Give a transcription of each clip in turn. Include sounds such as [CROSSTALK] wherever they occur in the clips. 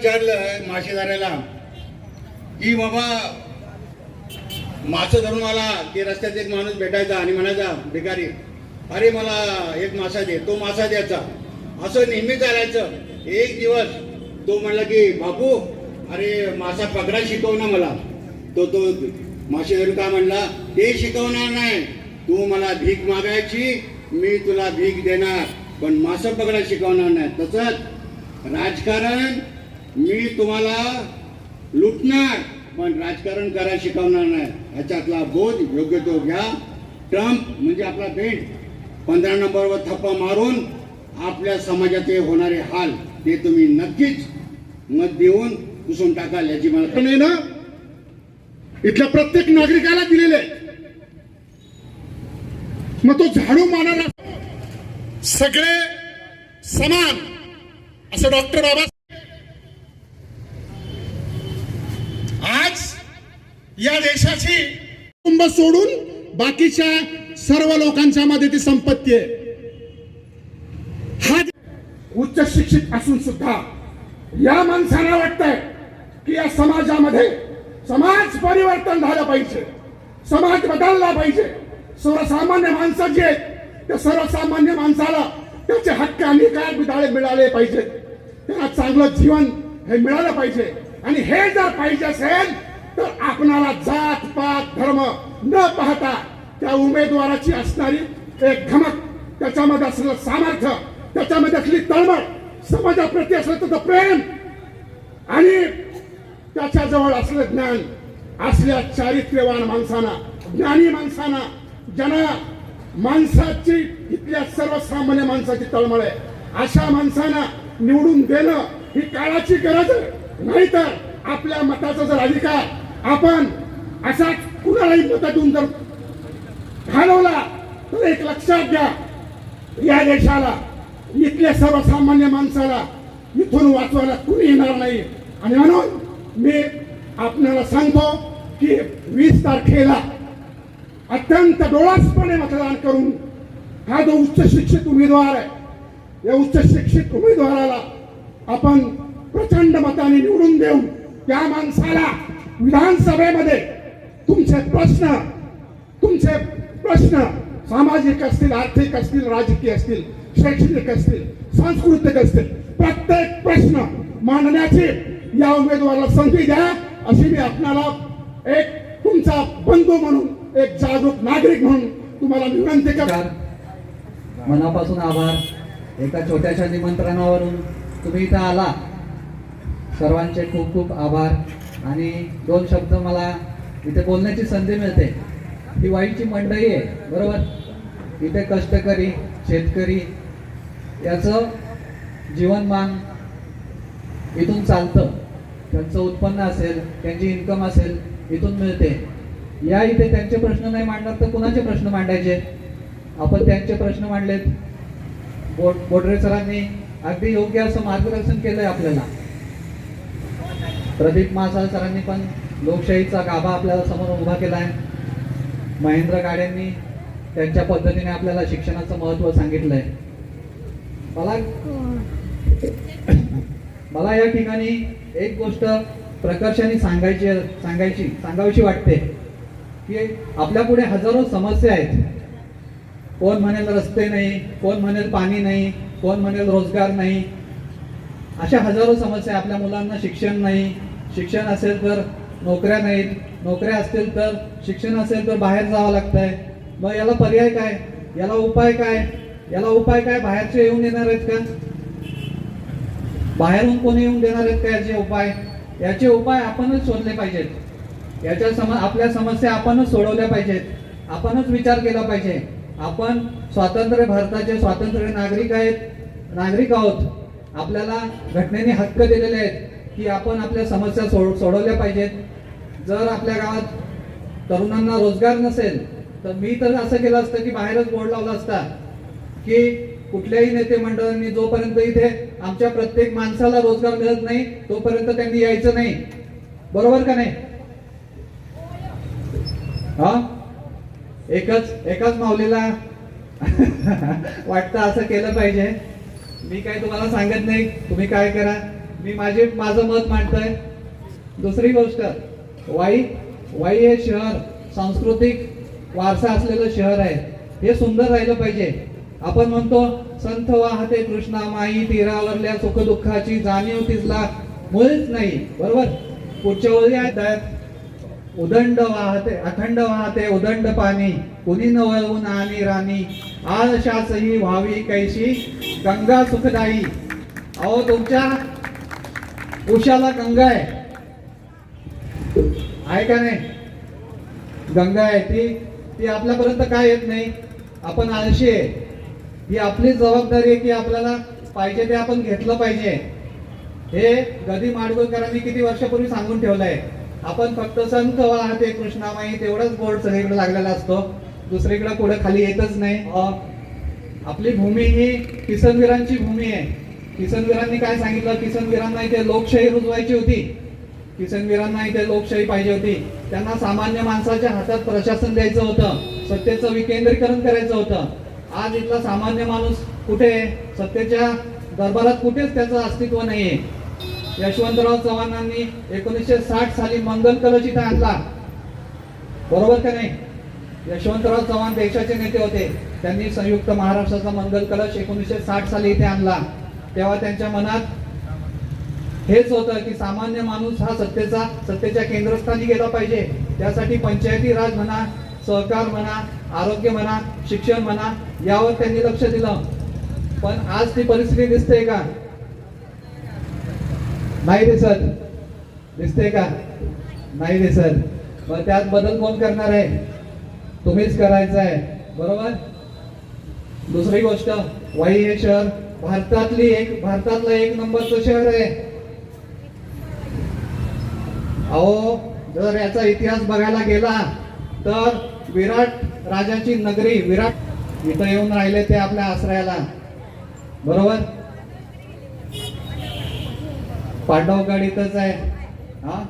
विचारलं मासेदाराला की बाबा मासं धरून आला की रस्त्यात एक माणूस भेटायचा आणि म्हणायचा भिकारी अरे मला एक मासा दे तो मासा द्यायचा. असं नेहमी चालायचं. एक दिवस तो म्हणला की बापू अरे मासा पकडा शिकव ना मला. तो तो मासेदार का म्हणला ते शिकवणार नाही. तू मला भीक मागायची मी तुला भीक देणार पण मासा पकडा शिकवणार नाही. तसंच राजकारण मी तुम्हाला लुटणार पण राजकारण करायला शिकवणार नाही. ह्याच्यातला बोध योग्य तो घ्या. ट्रम्प म्हणजे आपला भेट पंधरा नंबरवर थप्पा मारून आपल्या समाजाचे होणारे हाल ते तुम्ही नक्कीच मत देऊन पुसून टाकाल याची मला नाही ना? इथल्या प्रत्येक नागरिकाला दिलेले मग तो झाडू मारणारा सगळे समान. असं डॉक्टर बाबा या देशाची कुटुंब सोडून बाकीच्या सर्व लोकांच्या मध्ये ती संपत्ती आहे. हा उच्च शिक्षित असून सुद्धा या माणसाला वाटतंय की या समाजामध्ये समाज परिवर्तन झालं पाहिजे. समाज बदलला पाहिजे. सर्वसामान्य माणसं जे आहेत त्या सर्वसामान्य माणसाला त्याचे हक्क आणि काय मिळाले मिळाले पाहिजेत. त्यांना चांगलं जीवन हे मिळालं पाहिजे. आणि हे जर पाहिजे असेल तर आपणाला जात पात धर्म न पाहता त्या उमेदवाराची असणारी एक धमक त्याच्यामध्ये असलेलं सामर्थ्य त्याच्यामध्ये असली तळमळ समाजाप्रती असलं त्याचं प्रेम आणि त्याच्याजवळ असलं ज्ञान असल्या चारित्र्यवान माणसांना ज्ञानी माणसांना ज्यांना माणसाची इथल्या सर्वसामान्य माणसाची तळमळ आहे. अशा माणसांना निवडून देणं ही काळाची गरज आहे. नाहीतर आपल्या मताचा जर अधिकार आपण असाच कुणालाही मतातून जर घालवला तर एक लक्षात घ्या. या देशाला इथल्या सर्वसामान्य माणसाला इथून वाचवायला कुणी येणार नाही. आणि म्हणून मी आपल्याला सांगतो की वीस तारखेला अत्यंत डोळासपणे मतदान करून हा जो उच्च शिक्षित उमेदवार आहे या उच्च शिक्षित उमेदवाराला आपण प्रचंड मताने निवडून देऊन त्या माणसाला विधानसभेमध्ये तुमचे प्रश्न तुमचे प्रश्न सामाजिक असतील आर्थिक असतील राजकीय असतील शैक्षणिक असतील सांस्कृतिक असतील प्रत्येक प्रश्न मांडण्याची या उमेदवाराला संधी द्या अशी मी आपणाला एक तुमचा बंधू म्हणून एक जागरूक नागरिक म्हणून तुम्हाला विनंती करतो. मनापासून आभार. एका छोट्याशा निमंत्रणावरून तुम्ही इथं आला. सर्वांचे खूप खूप आभार. आणि दोन शब्द मला इथे बोलण्याची संधी मिळते. ही वाईची मंडळी आहे बरोबर? इथे कष्टकरी शेतकरी याचं जीवनमान इथून चालतं. त्यांचं उत्पन्न असेल त्यांची इन्कम असेल इथून मिळते. या इथे त्यांचे प्रश्न नाही मांडणार तर कुणाचे प्रश्न मांडायचे? आपण त्यांचे प्रश्न मांडलेत. बोड बोडरे सरांनी अगदी योग्य असं मार्गदर्शन केलंय आपल्याला. प्रदीप मासाळ सरांनी पण लोकशाहीचा गाभा आपल्याला समोर उभा केला आहे महेंद्र गाड्यांनी त्यांच्या पद्धतीने आपल्याला शिक्षणाचं महत्त्व आहे मला मला या ठिकाणी एक गोष्ट प्रकर्षाने सांगायची सांगायची सांगावीशी वाटते की आपल्या पुढे हजारो समस्या आहेत. कोण म्हणेल रस्ते नाही कोण म्हणेल पाणी नाही कोण म्हणेल रोजगार नाही. अशा हजारो समस्या आपल्या मुलांना शिक्षण नाही शिक्षण असेल तर नोकऱ्या नाहीत. नोकऱ्या असतील तर शिक्षण असेल तर बाहेर जावं लागतंय. मग याला पर्याय काय? याला उपाय काय? याला उपाय काय? बाहेरचे येऊन येणार आहेत का? बाहेरून कोणी येऊन देणार आहेत का याचे उपाय? याचे उपाय आपणच शोधले पाहिजेत. याच्या सम आपल्या समस्या आपणच सोडवल्या पाहिजेत. आपणच विचार केला पाहिजे. आपण स्वातंत्र्य भारताचे स्वातंत्र्य नागरिक आहेत नागरिक आहोत. आपल्याला घटनेने हक्क दिलेले आहेत. की आपण आपल्या समस्या सोड सोडवल्या पाहिजेत. जर आपल्या गावात तरुणांना रोजगार नसेल तर मी तर असं केलं असतं की बाहेरच बोर्ड लावला असता की कुठल्याही नेते मंडळांनी जोपर्यंत इथे आमच्या प्रत्येक माणसाला रोजगार मिळत नाही तोपर्यंत त्यांनी यायचं नाही. बरोबर का नाही? हा? एकच एकाच माऊलीला [LAUGHS] वाटतं असं केलं पाहिजे. मी काय तुम्हाला सांगत नाही. तुम्ही काय करा? मी माझे माझं मत मांडतोय. दुसरी गोष्ट वाई वाई हे शहर सांस्कृतिक वारसा असलेलं शहर आहे. हे सुंदर राहिलं पाहिजे. आपण म्हणतो संत वाहते कृष्णा माई तीरावरल्या सुखदुःखाची जाणीव तिथला मुळीच नाही. बरोबर? पुढच्या वेळी आहेत उदंड वाहते अखंड वाहते उदंड पाणी. कुणी न वळवून आणि राणी. आळशासही व्हावी कैशी. गंगा सुखदायी. अहो तुमच्या उशाला गंगा आहे. आहे का नाही? गंगा आहे ती. ती आपल्यापर्यंत काय येत नाही? आपण आळशी आहे. ही आपली जबाबदारी आहे की आपल्याला पाहिजे ते आपण घेतलं पाहिजे. हे गदी माडगुळकरांनी किती वर्षापूर्वी सांगून ठेवलंय. आपण फक्त संत वाहते कृष्णामाई तेवढाच बोर्ड सगळीकडे लागलेला असतो. दुसरीकडे पुढे खाली येतच नाही. अ, आपली भूमी ही किसनवीरांची भूमी आहे. किसनवीरांनी काय सांगितलं? किसनवीरांना इथे लोकशाही रुजवायची होती. किसनवीरांना इथे लोकशाही पाहिजे होती. त्यांना सामान्य माणसाच्या हातात प्रशासन द्यायचं होतं. सत्तेचं विकेंद्रीकरण करायचं होतं. आज इथला सामान्य माणूस कुठे आहे? सत्तेच्या दरबारात कुठेच त्याचं अस्तित्व नाहीये. यशवंतराव चव्हाणांनी एकोणीसशे साठ साली मंगल कलश इथे आणला. बरोबर का नाही? यशवंतराव चव्हाण देशाचे नेते होते. त्यांनी संयुक्त महाराष्ट्राचा मंगल कलश एकोणीसशे साठ साली इथे आणला. तेव्हा त्यांच्या मनात हेच होतं की सामान्य माणूस हा सत्तेचा सत्तेच्या केंद्रस्थानी गेला पाहिजे. त्यासाठी पंचायती राज म्हणा सहकार म्हणा आरोग्य म्हणा शिक्षण म्हणा यावर त्यांनी लक्ष दिलं. पण आज ती परिस्थिती दिसते का? नाही दिसत दिसते का? नाही दिसत मग त्यात बदल कोण करणार आहे? तुम्हीच करायचं आहे. बरोबर? दुसरी गोष्ट वाई हे शहर भारतातली एक भारतातलं एक नंबरचं शहर आहे. अहो जर याचा इतिहास बघायला गेला तर विराट राजाची नगरी विराट इथं येऊन राहिले ते आपल्या आश्रयाला. बरोबर? पांडवगड इथंच आहे. हा?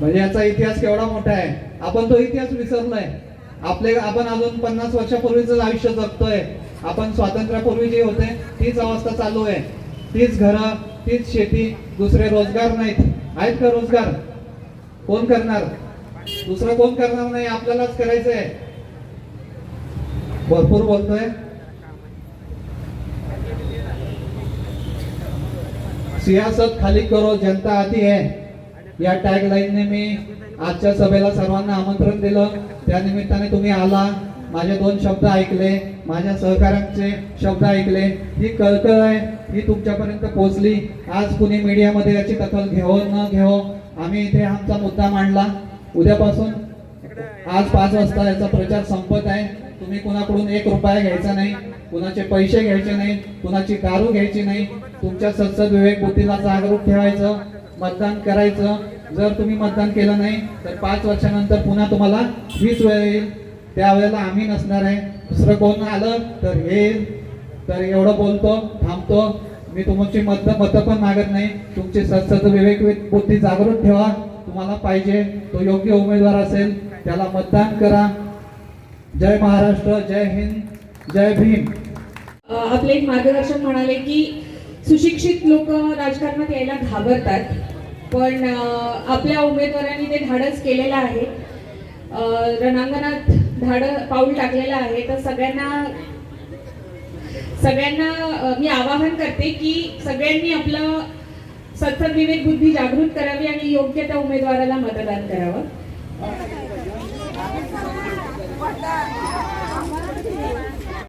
म्हणजे याचा इतिहास केवढा मोठा आहे? आपण तो इतिहास विसरलाय. आपले आपण अजून पन्नास वर्षापूर्वीच आयुष्य जगतोय. आपण स्वातंत्र्यापूर्वी जे होते तीच अवस्था चालू आहे. तीच घरं तीच शेती दुसरे रोजगार नाहीत. आहेत का रोजगार? कोण करणार? दुसरं कोण करणार नाही? आपल्यालाच करायचंय. भरपूर बोलतोय. सियासत खाली करो जनता आती है. या टॅग लाईनने मी आजच्या सभेला सर्वांना आमंत्रण दिलं. त्या निमित्ताने तुम्ही आला. माझे दोन शब्द ऐकले. माझ्या सहकाऱ्यांचे शब्द ऐकले. ही कळकळ आहे. ही तुमच्यापर्यंत पोहोचली. आज कुणी मीडियामध्ये याची दखल घेऊ न घेऊ आम्ही इथे आमचा मुद्दा मांडला. उद्यापासून आज पाच वाजता याचा प्रचार संपत आहे. तुम्ही कुणाकडून एक रुपया घ्यायचा नाही कुणाचे पैसे घ्यायचे नाही कुणाची दारू घ्यायची नाही तुमच्या सत्सद विवेक बुद्धीला जागरूक ठेवायचं मतदान करायचं. जर तुम्ही मतदान केलं नाही तर पाच वर्षानंतर पुन्हा तुम्हाला वीस वेळ येईल. त्यावेळेला आम्ही नसणार आहे. दुसरं कोण आलं तर येईल. तर एवढं बोलतो थांबतो. मी तुमची मत मतं पण मागत नाही. तुमची सत्सद विवेक बुद्धी जागृत ठेवा. तुम्हाला पाहिजे तो योग्य उमेदवार असेल त्याला मतदान करा. जय महाराष्ट्र जय हिंद जय भीम. आपले एक मार्गदर्शक म्हणाले की सुशिक्षित लोक राजकारणात यायला घाबरतात पण आपल्या उमेदवारांनी ते धाडस केलेलं आहे. रणांगणात धाड पाऊल टाकलेलं आहे. तर सगळ्यांना सगळ्यांना मी आवाहन करते की सगळ्यांनी आपलं सत्सद विवेक बुद्धी जागृत करावी आणि योग्य त्या उमेदवाराला मतदान करावं. Yeah.